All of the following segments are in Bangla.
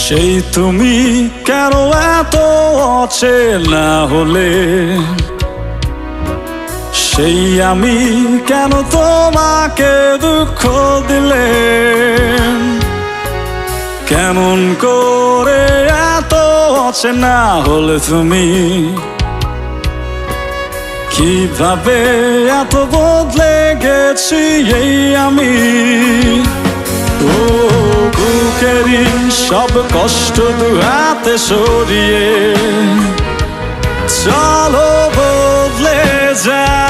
সেই তুমি কেন এত অচেনা হলে সেই আমি কেন তোমাকে দুঃখ দিলে? কেমন করে এত অচেনা হলে তুমি? কীভাবে এত বদলে গেছি এই আমি? ও বুকেরই সব কষ্ট দু হাতে সরিয়ে, চলো বদলে যা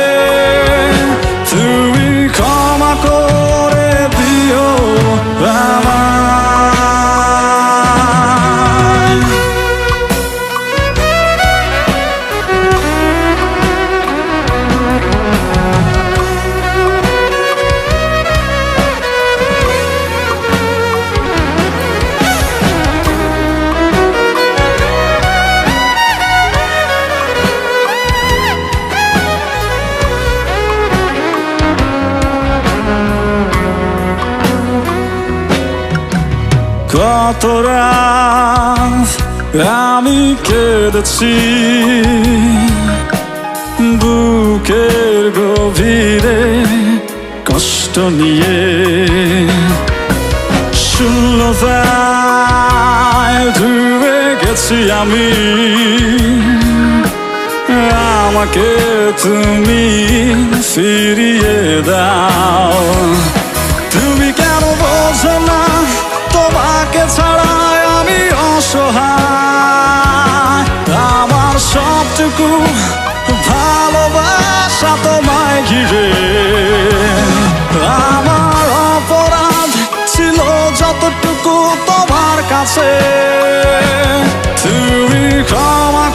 কত রাত আমি কেঁদেছি বুকের গভীরে কষ্ট নিয়ে। শূন্যতায় ডুবে গেছি আমি। আমাকে তুমি ফিরিয়ে দাও। ঘিরে আমার অপরাধ ছিল যতটুকু তোমার কাছে। তুমি ক্ষমা